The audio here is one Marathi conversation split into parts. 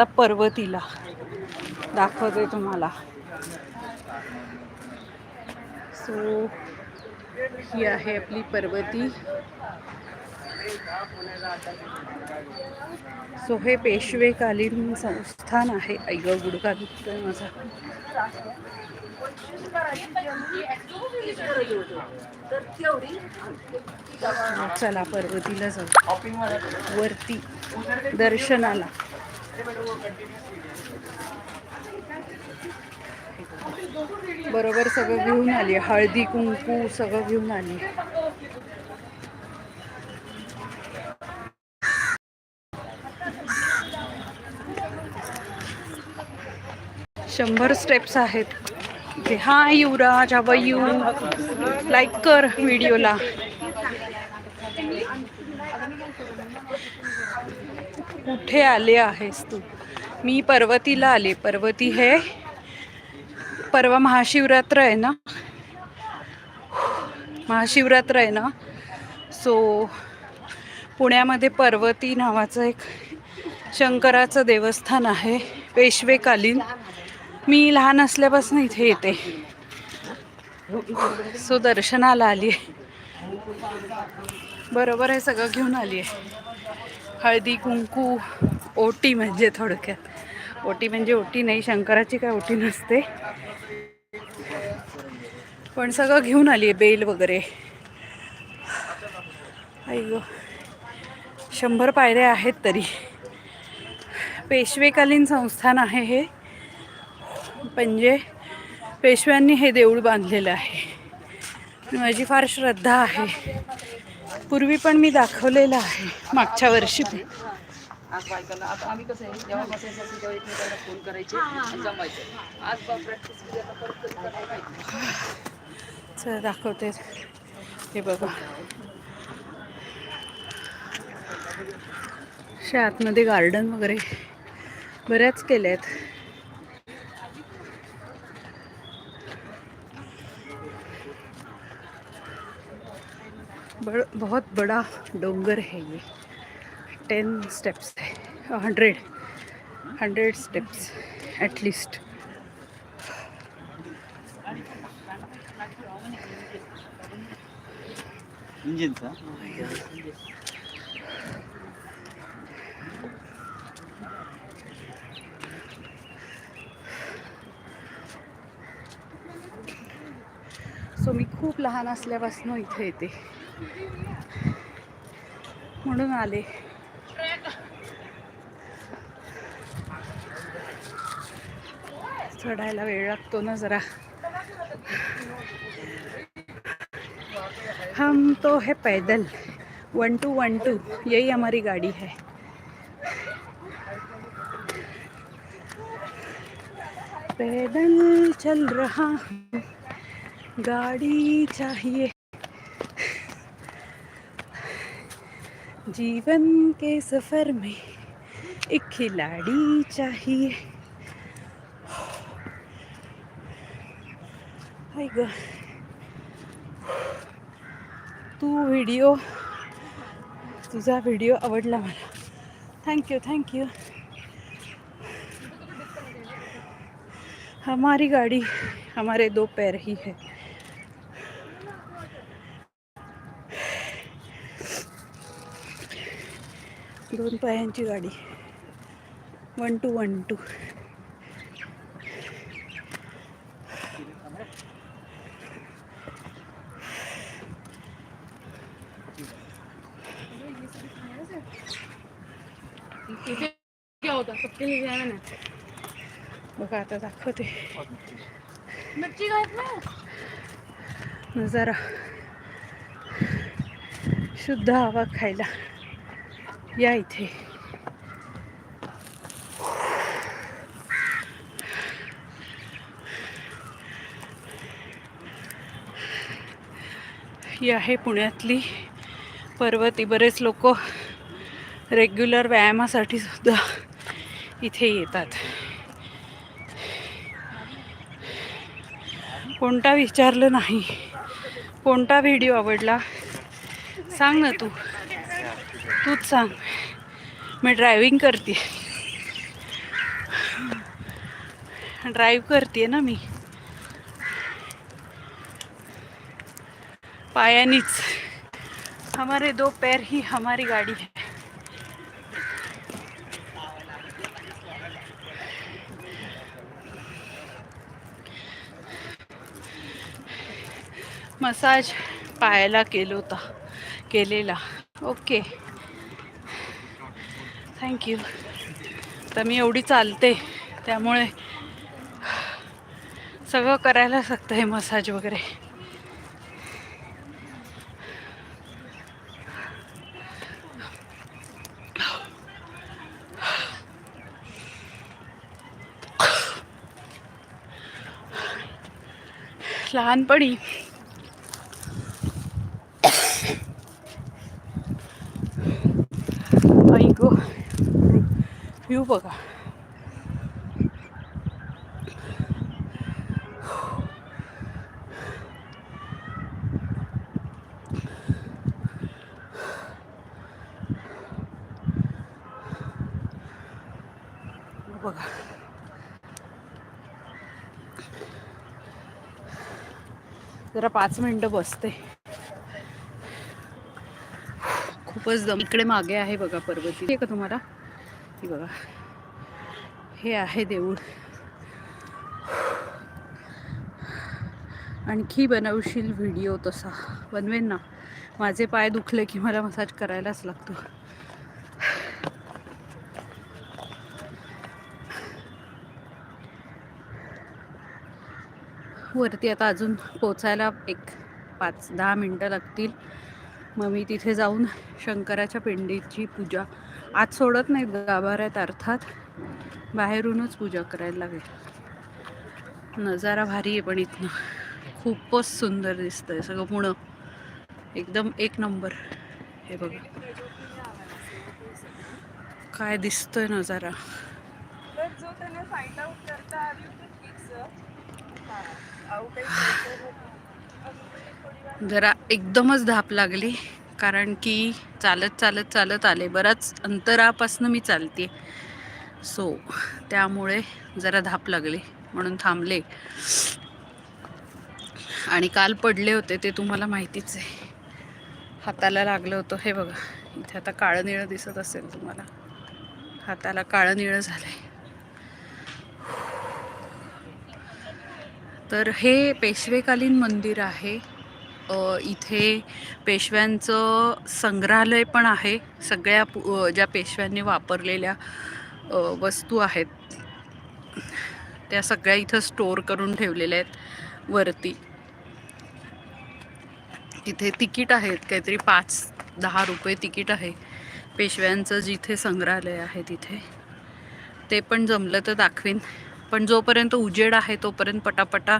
आता पर्वतीला दाखवते तुम्हाला. सो ही आहे आपली पर्वती. सो हे पेशवेकालीन संस्थान आहे. ऐग गुडका दुखतोय माझा. चला पर्वतीला जाऊ. वरती दर्शनाला. बरोबर सगळं घेऊन आली. हळदी कुंकू सगळं घेऊन आली. शंभर स्टेप्स आहेत. इथे हाय युवराज अवयू लाईक कर व्हिडिओला कुठे आले आहेस तू? मी पर्वतीला आले. पर्वती हे परवा महाशिवरात्र आहे ना? महाशिवरात्र आहे ना? सो पुण्यामध्ये पर्वती नावाचं एक शंकराचं देवस्थान आहे पेशवेकालीन. मी लहान असल्यापासून इथे येते. सो दर्शनाला आली आहे. बरोबर आहे सगळं घेऊन आली आहे. हळदी कुंकू ओटी म्हणजे थोडक्यात. ओटी म्हणजे ओटी नाही शंकराची काय ओटी नसते. पण सगळं घेऊन आली आहे बेल वगैरे. आई गं शंभर पायऱ्या आहेत तरी. पेशवेकालीन संस्थान आहे हे. म्हणजे पेशव्यांनी हे देऊळ बांधलेलं आहे. माझी फार श्रद्धा आहे. पूर्वी पण मी दाखवलेलं आहे मागच्या वर्षी चला दाखवते. हे बघा. आतमध्ये गार्डन वगैरे बऱ्याच केल्या आहेत बड़ बहुत बड़ा डोंगर है ये। टेन स्टेप्स है। Hundred hundred steps at least इंजिनचा so मी खूप लहान असल्यापासून इथे येते. म्हणून आले. चढायला वेळ लागतो ना जरा. हम तो है पैदल. वन टू वन टू यही हमारी गाड़ी है. पैदल चल रहा गाड़ी चाहिए। जीवन के सफर में एक खिलाड़ी चाहिए। ग तू व्हिडिओ तुझा व्हिडिओ आवडला मला. थँक्यू थँक्यू हमारी गाड़ी हमारे दो पैर ही है। दोन पायांची गाडी. वन टू वन टू क्या होता सबके लिए जाना ना. बघा आता दाखवते. नजारा शुद्ध हवा खायला. या इथे ही आहे पुण्यातली पर्वती बरेच लोक रेग्युलर व्यायामासाठी सुद्धा इथे येतात कोणता विचारलं नाही कोणता व्हिडिओ आवडला सांग ना तू तूच सांग. मी ड्रायव्हिंग करते. ड्राईव्ह करते ना मी. पायानीच. हमारे दो पैर ही हमारी गाडी है. मसाज पायाला केलो होता. केलेला. ओके थँक्यू तर मी एवढी चालते त्यामुळे सगळं करायला लागतं हे मसाज वगैरे. लहानपणी आई गो व्ह्यू बघा. बघा. जरा पाच मिनटं बसते. खूपच दम इकडे मागे आहे बघा पर्वती. का तुम्हाला? ती बघा. हे आहे देऊळ. आणखी बनवशील व्हिडिओ तसा. बनवेन ना. माझे पाय दुखले की मला मसाज करायलाच लागतो. वरती आता अजून पोचायला एक पाच दहा मिनटं लागतील. मग मी तिथे जाऊन शंकराच्या पिंडीची पूजा आज सोडत नाहीत गाभाऱ्यात अर्थात बाहेरूनच पूजा करायला लागेल. नजारा भारी आहे पण इथनं. खूपच सुंदर दिसतंय सगळं पुणं. एकदम एक नंबर. हे बघा. काय दिसतोय नजारा. जरा एकदमच धाप लागली. कारण की चालत चालत चालत आले. बराच अंतरापासनं मी चालते. सो त्यामुळे जरा धाप लागली. म्हणून थांबले. आणि काल पडले होते ते तुम्हाला माहितीच आहे. हाताला लागलं होतं. हे बघा. इथे आता काळं निळं दिसत असेल तुम्हाला. हाताला काळं निळं झालंय. तर हे पेशवेकालीन मंदिर आहे. इथे पेशव्यांचं संग्रहालय पण आहे. सगळ्या पु- ज्या पेशव्यांनी वापरलेल्या वस्तू आहेत त्या सगळ्या इथं स्टोअर करून ठेवलेल्या आहेत वरती. इथे तिकीट आहेत काहीतरी पाच दहा रुपये तिकीट आहे. पेशव्यांचं जिथे संग्रहालय आहे तिथे. ते पण जमलं तर दाखवीन. पण जोपर्यंत उजेड आहे तोपर्यंत पटापटा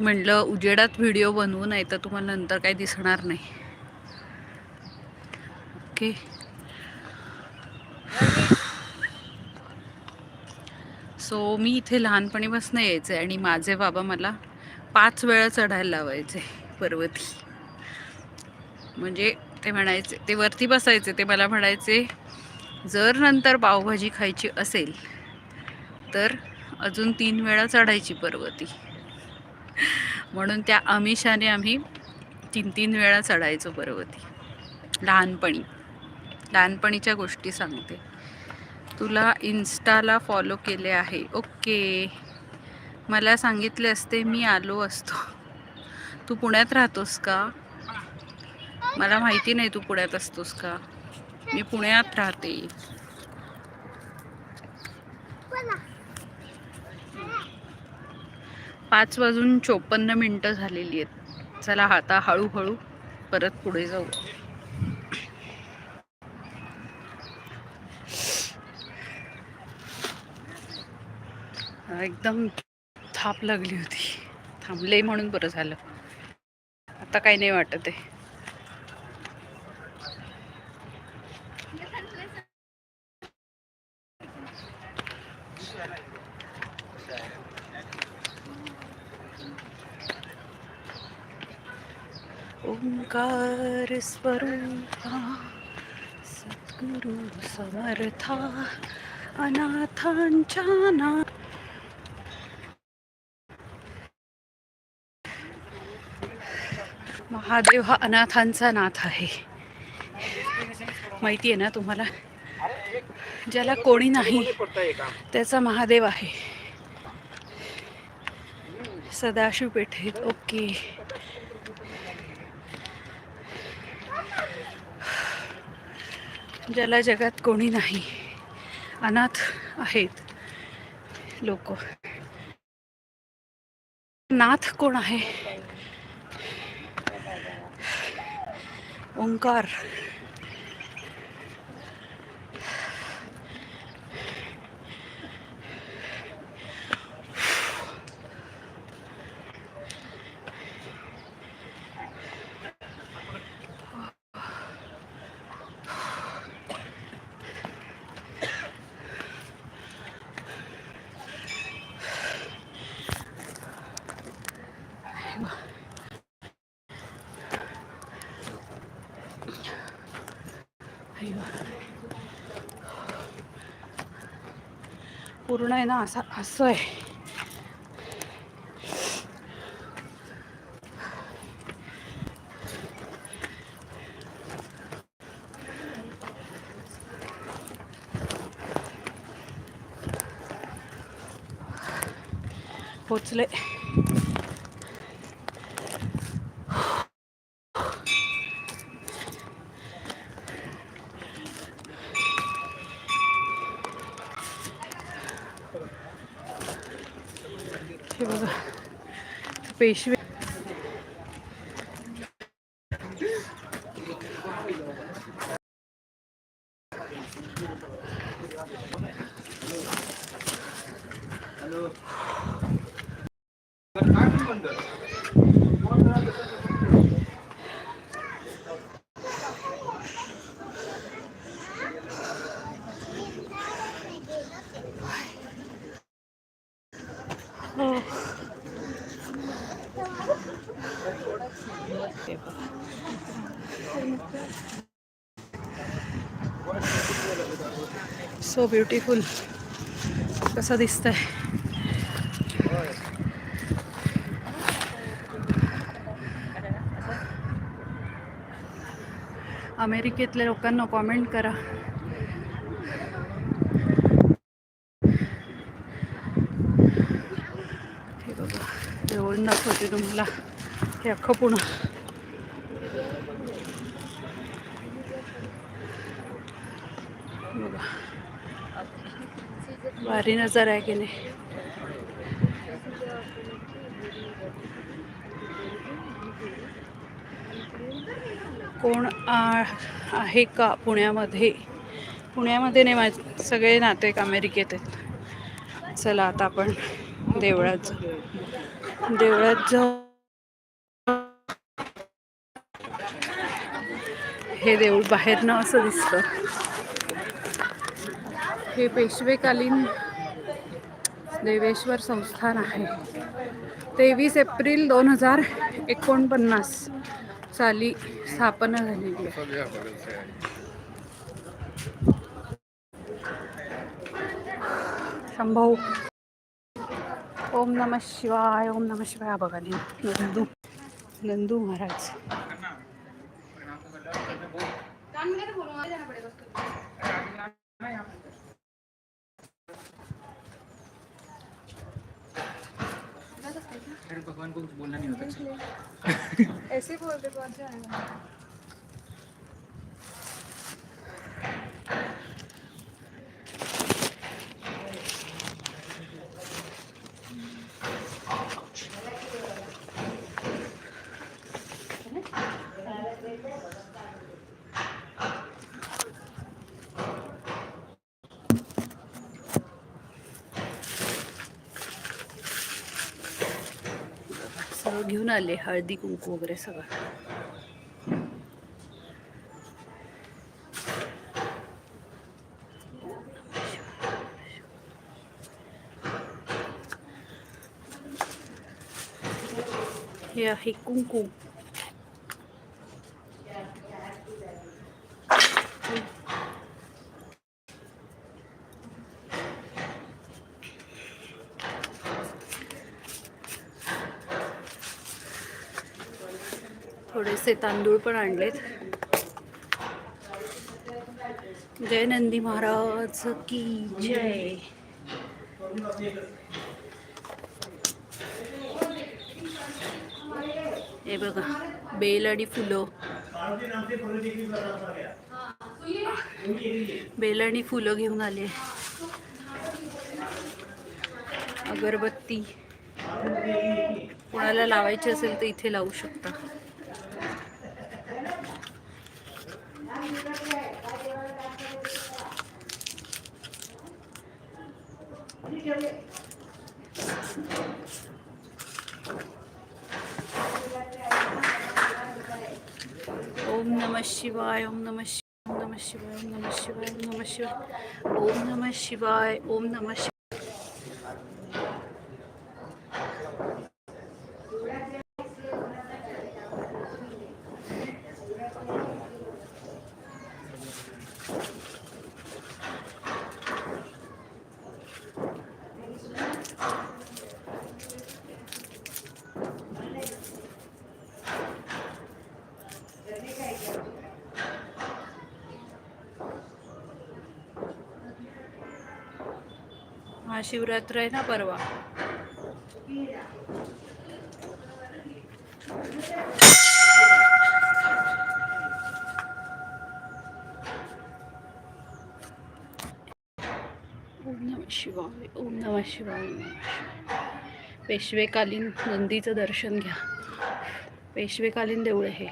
म्हणलं उजेडात व्हिडिओ बनवू नाही तर तुम्हाला नंतर काही दिसणार नाही. ओके. सो मी इथे लहानपणीपासून यायचे आणि माझे बाबा मला पाच वेळा चढायला लावायचे पर्वती. म्हणजे ते म्हणायचे ते वरती बसायचे ते मला म्हणायचे जर नंतर पावभाजी खायची असेल तर अजून तीन वेळा चढायची पर्वती. म्हणून त्या आमिषाने आम्ही तीन तीन वेळा चढायचो पर्वती. लहानपणी. लहानपणीच्या गोष्टी सांगते. तुला इन्स्टाला फॉलो केले आहे. ओके. मला सांगितले असते मी आलो असतो. तू पुण्यात राहतोस का? मला माहिती नाही तू पुण्यात असतोस का? मी पुण्यात राहते. पाच वाजून चोपन्न मिनटं झालेली आहेत. चला आता हळूहळू परत पुढे जाऊ. एकदम थाप लागली होती. थांबले म्हणून बरं झालं. आता काही नाही वाटत आहे. ओंकार स्वरूपा सद्गुरु समर्था अनाथांच्या ना. महादेव हा अनाथांचा नाथ आहे. माहिती आहे ना तुम्हाला? ज्याला कोणी नाही त्याचा महादेव आहे. सदाशिव पेठेत ओके. ज्याला जगात कोणी नाही. अनाथ आहेत लोक. नाथ कोण आहे? ओंकार. पूर्ण आहे ना असा असं आहे पोचले हे बघा पेशवे सो ब्युटिफुल कसं दिसतंय? अमेरिकेतल्या लोकांना कॉमेंट करा. हे बघा जवळून दाखवते तुम्हाला. हे अख्खं पुणं. भारी नजर आहे की नाही? कोण आ- आहे का पुण्यामध्ये? पुण्यामध्ये नाही माझे सगळे नातेक अमेरिकेत आहेत. चला आता आपण देवळात जाऊ. देवळात जाऊ. हे देऊळ बाहेरनं असं दिसतं. हे पेशवेकालीन देवेश्वर संस्थान आहे. तेवीस एप्रिल दोन हजार एकोणपन्नास साली स्थापना झालेली आहे. ओम नम शिवाय ओम नम शिवाय. बघा नंदू नंदू महाराज. भगवान को कुछ बोलना नहीं होता। ऐसे बोलते कौन से आएगा सगळं घेऊन आले हळदी कुंकू वगैरे सगळं हे आहे कुंकू थोडेसे तांदूळ पण आणलेत. जय नंदी महाराज की जय. हे बघा बेल आणि फुलं. बेल आणि फुलं घेऊन आले अगरबत्ती. कोणाला लावायची असेल तर इथे लावू शकता ओम नमः शिवाय ओम नमः शिवाय ओम नमः शिवाय ओम नमः शिवाय ओम नमः शिवाय ओम नमः शिवाय ओम नमः महाशिवरात्र आहे ना परवा? ओम नम शिवाय ओम नम शिवाय पेशवेकालीन नंदीचं दर्शन घ्या. पेशवेकालीन देऊळ हे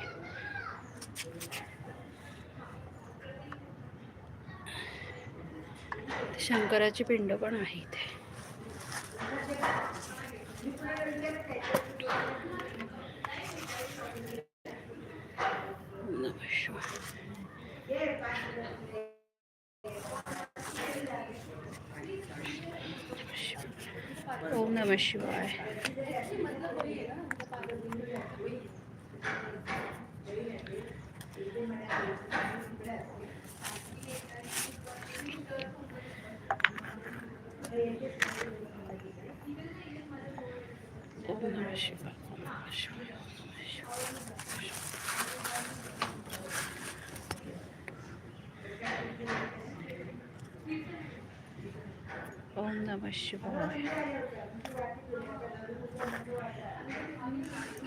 शंकराची पिंड पण आहे इथे. ओम नमः शिवाय ओम नमः शिवाय ओम नमः शिवाय ओम नमः शिवाय ओम नमः शिवाय ओम नमः शिवाय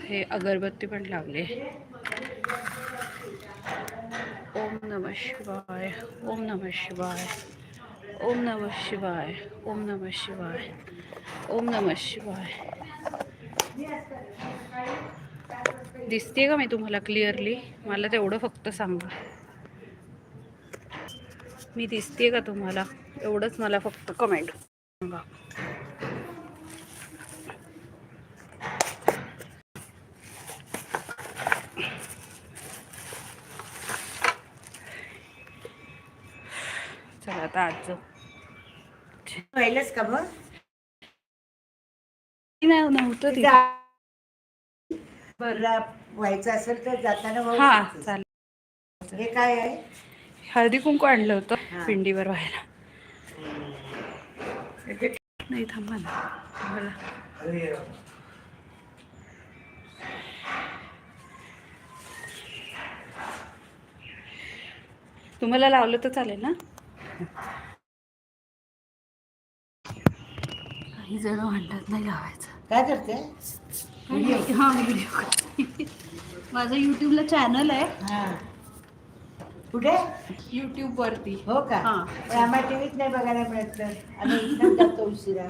हे अगरबत्ती पण लावले ओम नमः शिवाय ओम नमः शिवाय ओम नमः शिवाय ओम नमः शिवाय ओम नमः शिवाय दिसते का मी तुम्हाला क्लिअरली मला तेवढं फक्त सांगा. मी दिसते का तुम्हाला? एवढंच मला फक्त कमेंट सांगा. चला आता आज. व्हायलाच का मग? नाही नव्हतं बरं व्हायचं असेल तर जाताना वाहू हा शकतेस. चालेल. हे काय आहे? हळदी कुंकू आणलं होतं हा. पिंडीवर व्हायला. नाही थांबा ना. मला तुम्हाला लावलं तर चालेल ना? काही जण म्हणतात नाही लावायचं. काय करते? हा व्हिडिओ माझं युट्यूबला चॅनल आहे. हा. कुठे? युट्यूब वरती. हो का? हा. पण आम्हाला टीव्हीत नाही बघायला मिळत तर. आम्ही इथं जातो उशिरा.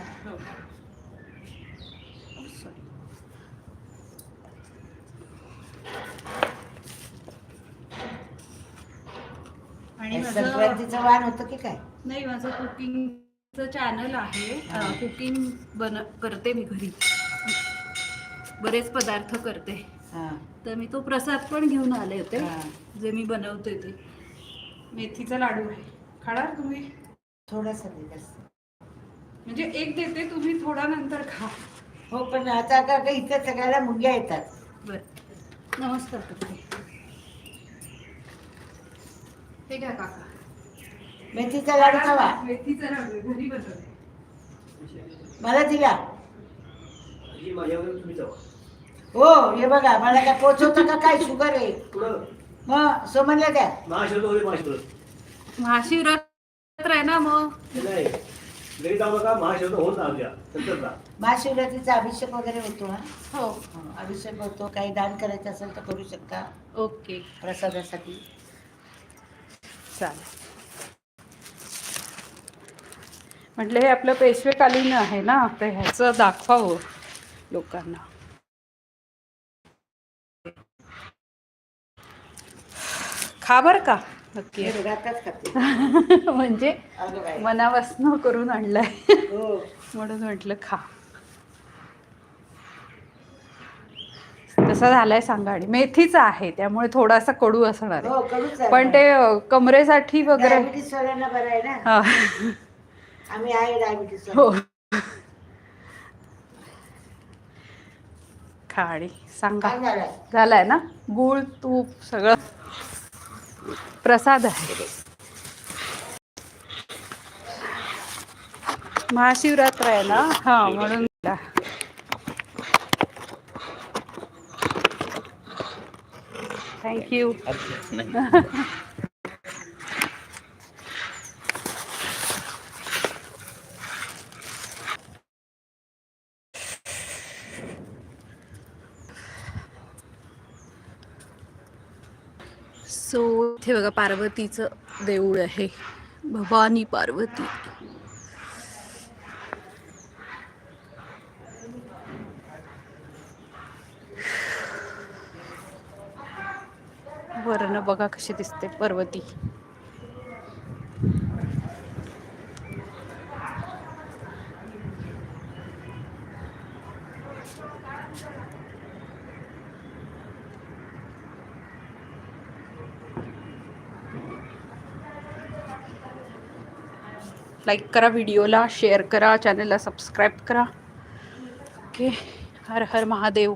आणि माझं संक्रांतीचं वाण होतं की काय? नाही माझं कुकिंगचं चॅनल आहे. कुकिंग बन करते मी घरी. बरेच पदार्थ करते. हा. तर मी तो प्रसाद पण घेऊन आले होते हा. जे मी बनवते ते. मेथीचा लाडू आहे. खाणार तुम्ही? थोडासा दिवस म्हणजे एक देते तुम्ही थोडा नंतर खा. हो पण आता का इथं सगळ्याला मुंग्या येतात. बर. नमस्कार करते हे घ्या काका. मेथीचा लाडू खावा. मेथीचा लाडू घरी बनवते. मला दिला. हो हे बघा मला काय पोचवतं का काय शुगर आहे? मग समजलं काय? महाशिवरात्र होते महाशिवरात्र. महाशिवरात्र आहे ना मग? ते नाही घरी जाऊ नका महाशिवरात्र आमच्या महाशिवरात्रीचा अभिषेक वगैरे होतो हा? हो. हो, अभिषेक होतो काही दान करायचं असेल तर करू शकता. ओके. प्रसादासाठी. चालेल. म्हटलं हे आपलं पेशवेकालीन आहे ना? तर ह्याचं दाखवावं लोकांना. खा बर का? नक्की. हे म्हणजे. मनापासनं करून आणलंय. हो. म्हणून म्हटलं खा. कसा झालाय सांगा आणि मेथीचा आहे त्यामुळे थोडासा कडू असणार आहे. हो. पण ते कमरेसाठी वगैरे हा. हो. खा आणि सांगा. काय झालंय? झालाय ना? गुळ तूप सगळं प्रसाद आहे. महाशिवरात्र आहे ना? हा म्हणून. थँक्यू सो इथे बघा पार्वतीचं देऊळ आहे. भवानी पार्वती. वरण बघा कशी दिसते पर्वती. लाईक करा व्हिडिओला शेअर करा चॅनलला सबस्क्राईब करा. ओके हर हर महादेव.